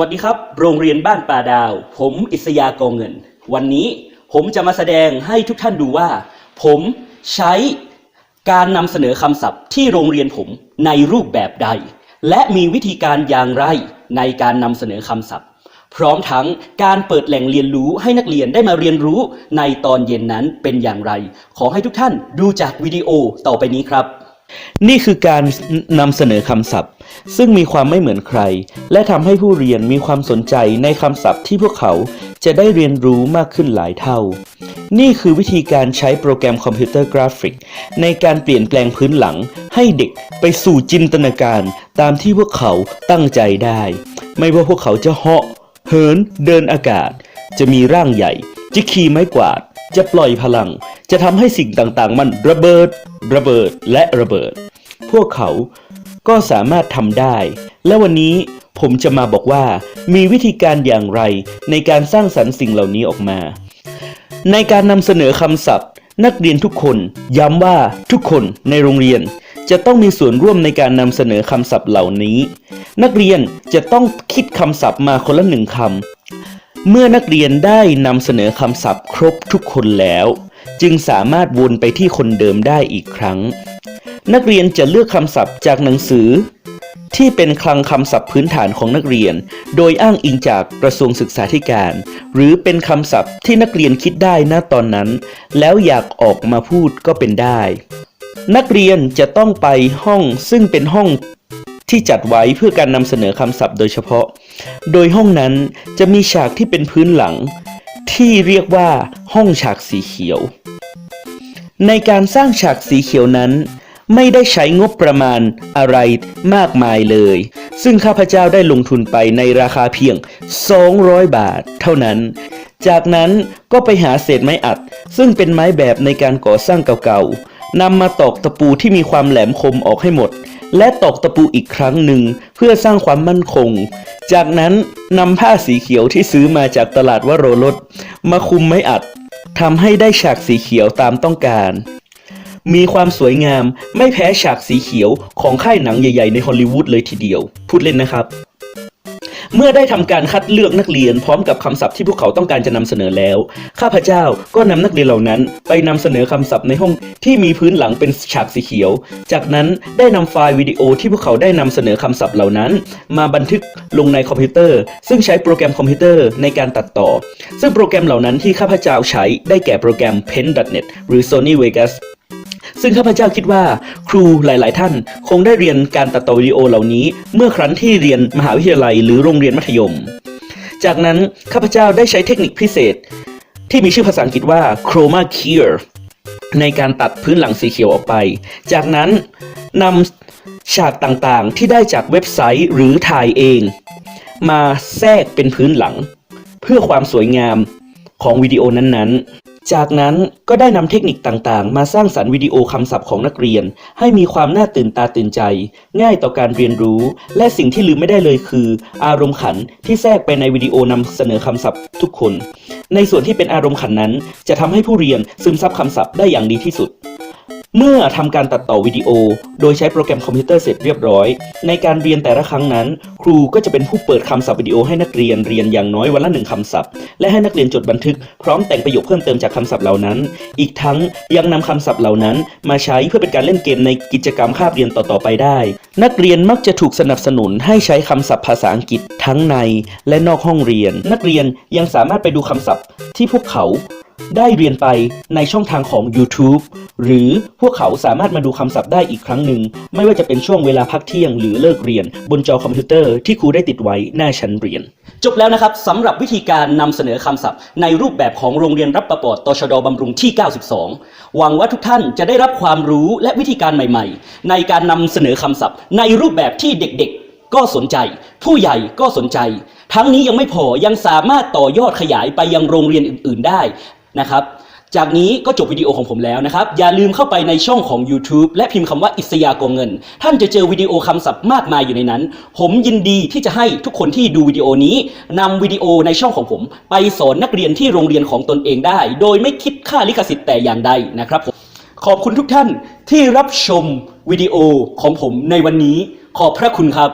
วัสดีครับ โรงเรียนบ้านป่าดาว ผมอิสยากองเงิน วันนี้ผมจะมาแสดงให้ทุกท่านดูว่า ผมใช้การนำเสนอคำศัพท์ที่โรงเรียนผมในรูปแบบใด และมีวิธีการอย่างไรในการนำเสนอคำศัพท์ พร้อมทั้งการเปิดแหล่งเรียนรู้ให้นักเรียนได้มาเรียนรู้ในตอนเย็นนั้นเป็นอย่างไร ขอให้ทุกท่านดูจากวิดีโอต่อไปนี้ครับ นี่คือการนำเสนอคำศัพท์ ซึ่งมีความไม่เหมือนใคร และทำให้ผู้เรียนมีความสนใจในคำศัพท์ที่พวกเขาจะได้เรียนรู้มากขึ้นหลายเท่า นี่คือวิธีการใช้โปรแกรมคอมพิวเตอร์กราฟิก ในการเปลี่ยนแปลงพื้นหลัง ให้เด็กไปสู่จินตนาการตามที่พวกเขาตั้งใจได้ ไม่ว่าพวกเขาจะเหาะ เหิน เดินอากาศ จะมีร่างใหญ่ จะขี่ไม้กวาด จะปล่อยพลัง จะทำให้สิ่งต่างๆ มันระเบิด ระเบิดและระเบิด พวกเขาก็สามารถทำได้ และวันนี้ผมจะมาบอกว่ามีวิธีการอย่างไรในการสร้างสรรค์สิ่งเหล่านี้ออกมา ในการนำเสนอคำศัพท์ นักเรียนทุกคน ย้ำว่าทุกคนในโรงเรียน จะต้องมีส่วนร่วมในการนำเสนอคำศัพท์เหล่านี้ นักเรียนจะต้องคิดคำศัพท์มาคนละหนึ่งคำ เมื่อนักเรียนได้นำเสนอคำศัพท์ครบทุกคนแล้ว จึงสามารถวนไปที่คนเดิมได้อีกครั้ง นักเรียนจะเลือกคำศัพท์จากหนังสือ ที่เป็นคลังคำศัพท์พื้นฐานของนักเรียน โดยอ้างอิงจากกระทรวงศึกษาธิการ หรือเป็นคำศัพท์ที่นักเรียนคิดได้ณตอนนั้น แล้วอยากออกมาพูดก็เป็นได้ นักเรียนจะต้องไปห้องซึ่งเป็นห้อง ที่จัดไว้เพื่อการนำเสนอคำศัพท์โดยเฉพาะ โดยห้องนั้นจะมีฉากที่เป็นพื้นหลัง ที่เรียกว่าห้องฉากสีเขียว ในการสร้างฉากสีเขียวนั้น ไม่ได้ใช้งบประมาณอะไรมากมายเลย ซึ่งข้าพเจ้าได้ลงทุนไปในราคาเพียง 200 บาท เท่านั้นจากนั้นก็ไปหาเศษไม้อัด ซึ่งเป็นไม้แบบในการก่อสร้างเก่าๆนำมาตอกตะปูที่มีความแหลมคมออกให้หมด และตอกตะปูอีกครั้งหนึ่งเพื่อสร้างความมั่นคง จากนั้นนำผ้าสีเขียวที่ซื้อมาจากตลาดวโรรสมาคุมไม้อัดทำให้ได้ฉากสีเขียวตามต้องการ มีความสวยงามไม่แพ้ฉากสีเขียวของค่ายหนังใหญ่ ๆ ในฮอลลีวูดเลยทีเดียว พูดเล่นนะครับ เมื่อได้ทำการคัดเลือกนักเรียนพร้อมกับคำศัพท์ที่พวกเขาต้องการจะนำเสนอแล้ว ข้าพเจ้าก็นำนักเรียนเหล่านั้น ไปนำเสนอคำศัพท์ในห้องที่มีพื้นหลังเป็นฉากสีเขียว จากนั้นได้นำไฟล์วิดีโอที่พวกเขาได้นำเสนอคำศัพท์เหล่านั้น มาบันทึกลงในคอมพิวเตอร์ ซึ่งใช้โปรแกรมคอมพิวเตอร์ในการตัดต่อ ซึ่งโปรแกรมเหล่านั้นที่ข้าพเจ้าใช้ได้แก่โปรแกรม Pen.net หรือ Sony Vegas ซึ่งข้าพเจ้าคิดว่าครูหลาย ๆ ท่านคงได้เรียนการตัดต่อวิดีโอเหล่านี้ เมื่อครั้นที่เรียนมหาวิทยาลัยหรือโรงเรียนมัธยม จากนั้นข้าพเจ้าได้ใช้เทคนิคพิเศษ ที่มีชื่อภาษาอังกฤษว่า chroma key ในการตัดพื้นหลังสีเขียวออกไป จากนั้นนำฉากต่าง ๆ ที่ได้จากเว็บไซต์หรือถ่ายเอง มาแทรกเป็นพื้นหลัง เพื่อความสวยงามของวิดีโอนั้น ๆ จากนั้นก็ได้นำเทคนิคต่างๆ มาสร้างสรรค์วิดีโอคำศัพท์ของนักเรียน ให้มีความน่าตื่นตาตื่นใจ ง่ายต่อการเรียนรู้ และสิ่งที่ลืมไม่ได้เลยคือ อารมณ์ขันที่แทรกไปในวิดีโอนำเสนอคำศัพท์ทุกคน ในส่วนที่เป็นอารมณ์ขันนั้น จะทำให้ผู้เรียนซึมซับคำศัพท์ได้อย่างดีที่สุด เมื่อทำการตัดต่อวิดีโอ โดยใช้โปรแกรมคอมพิวเตอร์เสร็จเรียบร้อย ในการเรียนแต่ละครั้งนั้น ครูก็จะเป็นผู้เปิดคำศัพท์วิดีโอให้นักเรียนเรียนอย่างน้อยวันละหนึ่งคำศัพท์ และให้นักเรียนจดบันทึกพร้อมแต่งประโยคเพิ่มเติมจากคำศัพท์เหล่านั้น อีกทั้งยังนำคำศัพท์เหล่านั้น มาใช้เพื่อเป็นการเล่นเกมในกิจกรรมคาบเรียนต่อๆไปได้ นักเรียนมักจะถูกสนับสนุนให้ใช้คำศัพท์ภาษาอังกฤษทั้งในและนอกห้องเรียน นักเรียนยังสามารถไปดูคำศัพท์ที่พวกเขา ได้เรียนไปในช่องทางของ YouTube หรือพวกเขาสามารถมาดูคำศัพท์ได้อีกครั้งหนึ่ง ไม่ว่าจะเป็นช่วงเวลาพักเที่ยงหรือเลิกเรียน บนจอคอมพิวเตอร์ที่ครูได้ติดไว้หน้าชั้นเรียน จบแล้วนะครับสำหรับวิธีการนำเสนอคำศัพท์ ในรูปแบบของโรงเรียนรับประปอดตชดบำรุงที่ 92 หวังว่าทุกท่านจะได้รับความรู้และวิธีการใหม่ ๆ ในการนำเสนอคำศัพท์ ในรูปแบบที่เด็ก ๆก็สนใจ ผู้ใหญ่ก็สนใจ ทั้งนี้ยังไม่พอยังสามารถต่อยอดขยายไปยังโรงเรียนอื่น ๆ ได้ นะครับ จากนี้ก็จบวิดีโอของผมแล้วนะครับ อย่าลืมเข้าไปในช่องของ YouTube และพิมพ์คำว่าอิสยากงเงิน ท่านจะเจอวิดีโอคำศัพท์มากมายอยู่ในนั้น ผมยินดีที่จะให้ทุกคนที่ดูวิดีโอนี้นำวิดีโอในช่องของผม ไปสอนนักเรียนที่โรงเรียนของตนเองได้ โดยไม่คิดค่าลิขสิทธิ์แต่อย่างใดนะครับผมขอบคุณทุกท่านที่รับชมวิดีโอของผมในวันนี้ ขอบพระคุณครับ